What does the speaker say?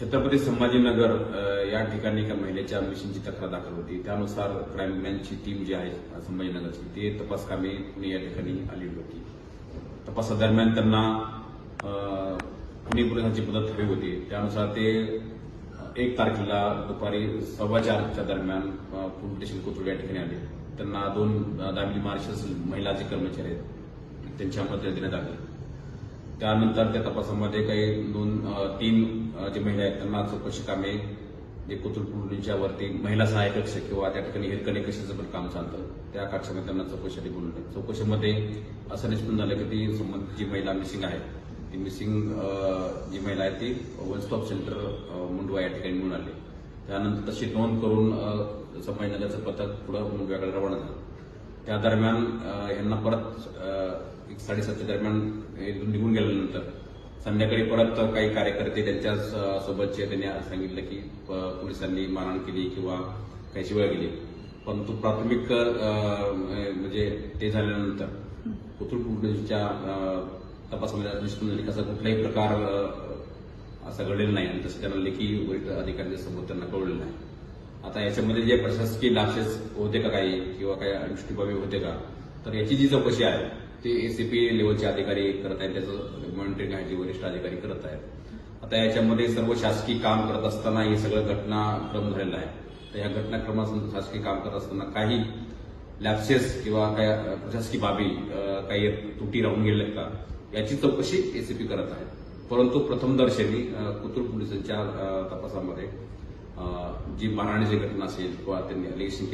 छत्रपती संभाजीनगर या ठिकाणी एका महिलेच्या मिशनची तक्रार दाखल होती. त्यानुसार क्राईम ब्रँचची टीम जी आहे संभाजीनगरची ते तपास कामे पुणे या ठिकाणी आलेली होती. तपासादरम्यान त्यांना पुणे पोलिसांची मदत हवी होती. त्यानुसार ते एक तारखेला दुपारी सव्वा चारच्या दरम्यान अ, पोलीस स्टेशन कोथरूड या ठिकाणी आले. त्यांना दोन अ, दामिनी मार्शल्स महिला जे कर्मचारी आहेत त्यांच्या मदत देण्यात आली त्यानंतर त्या तपासामध्ये काही दोन तीन जे महिला आहेत त्यांना चौकशी कामे जे कोथरूड वरती महिला सहाय्यक कक्ष किंवा त्या ठिकाणी हिरकणी कक्षाचं पण काम चालतं. त्या कक्षामध्ये त्यांना चौकशीसाठी बोलवलं चौकशीमध्ये असं निष्पन्न झालं की ती संबंधित जी महिला मिसिंग आहे ती मिसिंग जी महिला आहे ती वन स्टॉप सेंटर मुंडवा या ठिकाणी मिळून आली. त्यानंतर तशी नोंद करून अ, संभाजीनगरचं पथक पुढं मुंडव्याकडे रवाना झालं. त्या दरम्यान यांना परत एक साडेसातच्या दरम्यान इथून निघून गेल्यानंतर संध्याकाळी परत काही कार्यकर्ते त्यांच्या सोबतचे त्यांनी सांगितलं की प- पोलिसांनी मारहाण केली किंवा काही शिवाय गेली. परंतु प्राथमिक म्हणजे ते झाल्यानंतर कोथरूड पोलिसच्या तपासामध्ये निष्पन्न झाली असा कुठलाही प्रकार असा घडलेला नाही. आणि तसं त्यांना लेखी वरिष्ठ अधिकाऱ्यांच्या समोर त्यांना कळलेलं नाही. आता याच्यामध्ये जे प्रशासकीय लाक्षेस होते का काही किंवा काही अनुष्ठीबाबी होते का? तर याची जी चौकशी आहे ती एसीपी लेवलचे अधिकारी करत आहेत त्याचं मॉनिटरिंग आहे जे वरिष्ठ अधिकारी करत आहेत. आता याच्यामध्ये सर्व शासकीय काम करत असताना हे सगळं घटनाक्रम झालेला आहे. तर या घटनाक्रमा शासकीय काम करत असताना काही लॅप्सेस किंवा काही प्रशासकीय बाबी काही तुटी राहून गेल्या का? याची चौकशी एसीपी करत आहे. परंतु प्रथमदर्शनी अ, कोथरूड पोलिसांच्या तपासामध्ये जी मारहाणीची घटना असेल किंवा त्यांनी अलिगेशन